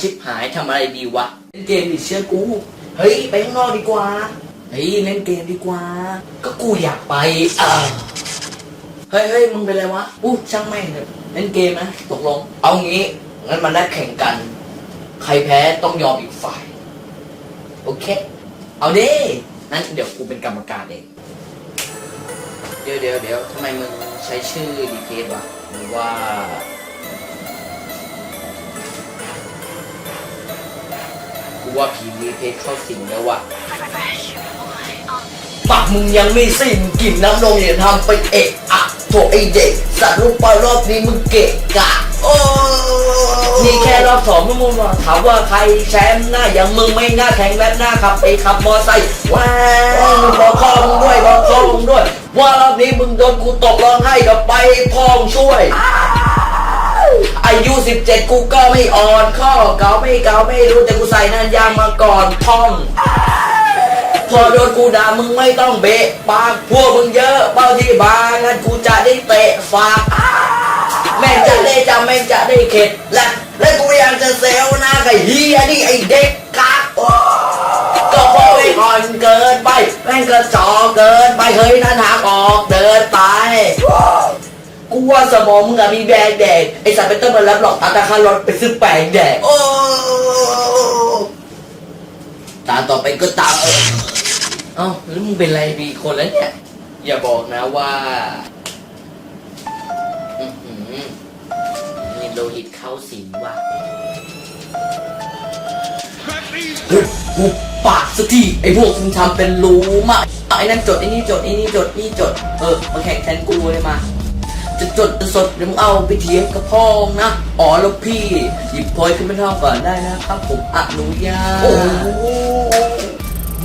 ชิบหายทำอะไรดีวะเล่นเกมดิเชื่อกู เฮ้ย ไปข้างนอกดีกว่า เฮ้ยเล่นเกมดีกว่า ก็กูอยากไปเออเฮ้ยเฮ้ยมึงเป็นไรวะอู้ช่างแม่งเถอะเล่นเกมนะตกลง เอางี้งั้นมันได้แข่งกัน ใครแพ้ต้องยอมอีกฝ่าย โอเค เอาดินั้นเดี๋ยวกูเป็นกรรมการเอง เดี๋ยวเดี๋ยวเดี๋ยวทำไมมึงใช้ชื่อดีเคสวะหรือว่า ว่าผีดีเคสเข้าสิงแล้ววะปากมึงยังไม่สิ้นกลิ่นน้ำนมอย่าทำไปเอะอะโถไอเด็กสัตว์ลูกปลารอบนี้มึงเกะกะโอ้นี่แค่รอบสองมึงมึงมาถามว่าใครแชมป์หน้าอย่างมึงไม่น่าแข่งแบบหน้าขับไปขับมอไซค์ว้าวมึงบอกพ่อมึงด้วยบอกพ่อมึงด้วย ว่ารอบนี้มึงโดนกูตกร้องไห้กับไปพ่อมึงช่วยอา ยุสิบเจ็ดกูก็ไม่อ่อนข้อเก่าไม่เก่าไม่รู้แต่กูใส่นันยางมาก่อนท่อง พอโดนกูด่ามึงไม่ต้องเบะปากพวกมึงเยอะเป้าที่บางงั้นกูจะได้เตะฝากแม่งจะได้จำแม่งจะได้เข็ดและและกูยังจะเซลหน้ากับเฮียนี่ไอเด็กกากก็เพราะไอ้อ่อนเกินไป แม่งก็จอเกินไปเฮ้ยนั่นหางออกเดินไป กูว่าสมองมึงอะมีแบงแดกไอสัตว์เป็นต้นมารับหลอกตาตาคารถไปซื้อแปลงแดกโอ้ตาต่อไปก็ตาเออเอ้าแล้วมึงเป็นไรมีคนแล้วเนี่ย อย่าบอกนะว่าอื้อหือนี่โลหิตเข้าสิงว่ะเฮ้ยกูปากสักทีไอพวกมึงทำเป็นรู้มากไอ้นั่นจดไอ้นี่จดไอ้นี่จดนี่จด เออมาแข่งแทนกูเลยมา จะจดจะสดเดี๋ยวมึงเอาไปเทียบกับพ่องนะ อ๋อแล้วพี่ หยิบพลอยขึ้นมาเท่าก่อนได้นะครับผมอนุญาต โอ้โห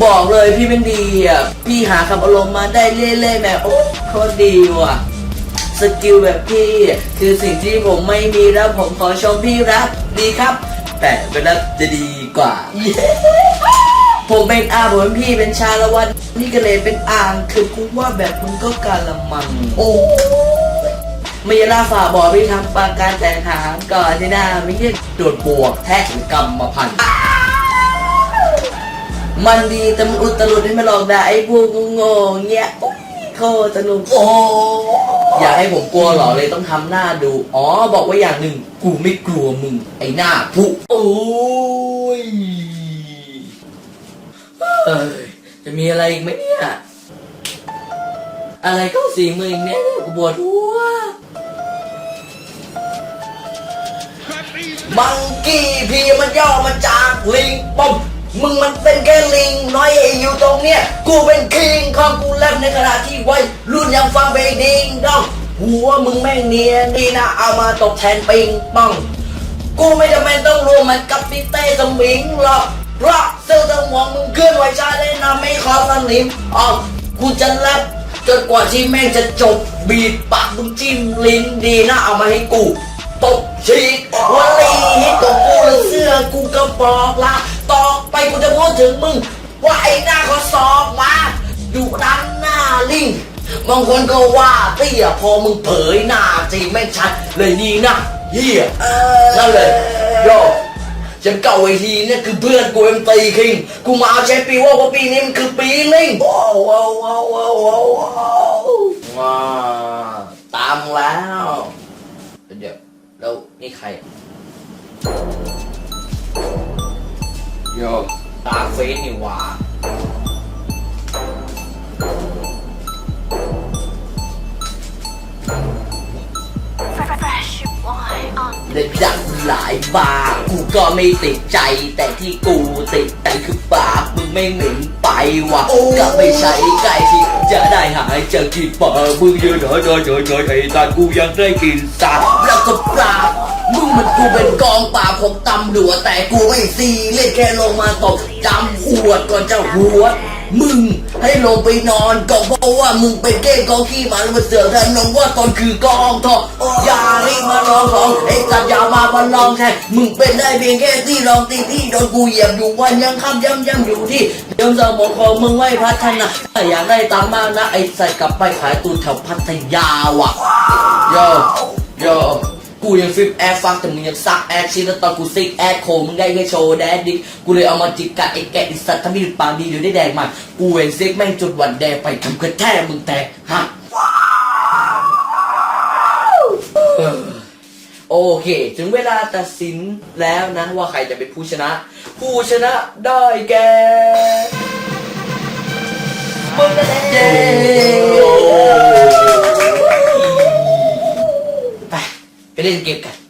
บอกเลยพี่เป็นดีอะ พี่หาคำอารมณ์มาได้เรื่อยๆแบบโอ้โคตรดีว่ะ สกิลแบบพี่ คือสิ่งที่ผมไม่มีแล้วผมขอชมพี่รักดีครับ แต่เป็นรักจะดีกว่า ผมเป็นอาผมเป็นพี่เป็นชาละวัน นี่ก็เลยเป็นอ่างคือกูว่าแบบมึงก็กาละมัง โอ้ ม่ยลาฝ่าบอกพี่ทำปากการแต่งหางก่อนที่หน้าไม่ใช่โดดบวกแท็กกรรมพันธุ์มันดีแต่มันอุตลุดให้มาหลอกด่าไอ้พวกโง่เงี้ยโอ๊ยโคตรสนุกโอ้อยากให้ผมกลัวเหรอเลยต้องทำหน้าดู อ๋อ บอกว่าอย่างหนึ่งกูไม่กลัวมึง ไอ้หน้าผุโอ้ยเอ้ยจะมีอะไรอีกไหมเนี่ย อะไรก็สีมืออีกเนี่ยกูปวดหัวมังกี้พี่มันย่อมาจากลิงป้อมมึงมันเป็นแค่ลิงน้อยไอ้อยู่ตรงเนี้ย กูเป็นคิงของกูแลบในขณะที่ไว้รุ่นยังฟังเพลงดิงดองหัวมึงแม่งเนียนดีนะเอามาตกแทนปิงป้อง กูไม่จำเป็นต้องรวมมันกับพี่เต้สมิงหรอกเพราะเซลล์สมองมึงเคลื่อนไหวช้าเลยนะไม่ขอสนิมอ๋อกูจะแลบ จนกว่าที่แม่งจะจบบีดปากมึงจิ้มลิ้นดีนะเอามาให้กูตบฉีกวันลีฮิตของกูและเสื้อกูก็บอกละต่อไปกูจะพูดถึงมึง ว่าไอ้หน้าเขาสอบมาอยู่ด้านหน้าลิงบางคนก็ว่าเตี้ยพอมึงเผยหน้าจริงไม่งชัดเลยนี่นะเฮียนั่นเลยโย ฉันเก่าไอทีเนี่ยคือเพื่อนกูเอ็มตีคิง กูมาเอาใช้ปีว่าเพราะปีนี้มันคือปีลิงว้าวว้าวว้าวว้าวว้าวว้าตามแล้วเดี๋ยวแล้วนี่ใครอะโยตาเฟซนี่หว่า Fresh boy on และดัง หลายบาร์กูก็ไม่ติดใจ แต่ที่กูติดใจคือปากมึงไม่เหม็นไปว่ะก็ไม่ใช่ไก่ที่จะได้หายจากที่ปากมึงยืนเฉยเฉยเฉยเฉยไอ้ตากูยังได้กินสาแล้วก็ปราบมึงมันกูเป็นกองปราบของตำรวจแต่กูไม่ซีเล่นแค่ลงมาตบจำอวดก่อนจะหัว มึงให้ลงไปนอนก็เพราะว่ามึงเป็นเก้งกองขี้หมาแล้วมาเสือกแทนนงว่าตอนคือกองทองอย่ารีบมาลองของไอ้สัตว์อย่ามาบันลองแทนมึงเป็นได้เพียงแค่ที่ลองตีที่โดนกูเหยียบอยู่วันยังค่ำย้ำย้ำอยู่ที่เดิมสมองของมึงไม่พัฒนาถ้าอยากได้ตามมากนะไอ้ใส่กลับไปขายตูนแถวพัทยาว่ะโยโย กูยังฟิปแอร์ฟังแต่มึงยังซักแอร์ชินแล้วตอนกูซิกแอร์โคมึงได้แค่โชว์แดดดิกูเลยเอามาจิกกะไอ้แกะไอิสัตว์ถ้ามีปากดีเดี๋ยวได้แดงมันกูเห็นซิกแม่งจุดหวันแดงไปทำกระแท้มึงแตกฮะโอเค ถึงเวลาตัดสินแล้วนะว่าใครจะเป็นผู้ชนะ ผู้ชนะได้แก่มึงนั่นเอง เย้ไป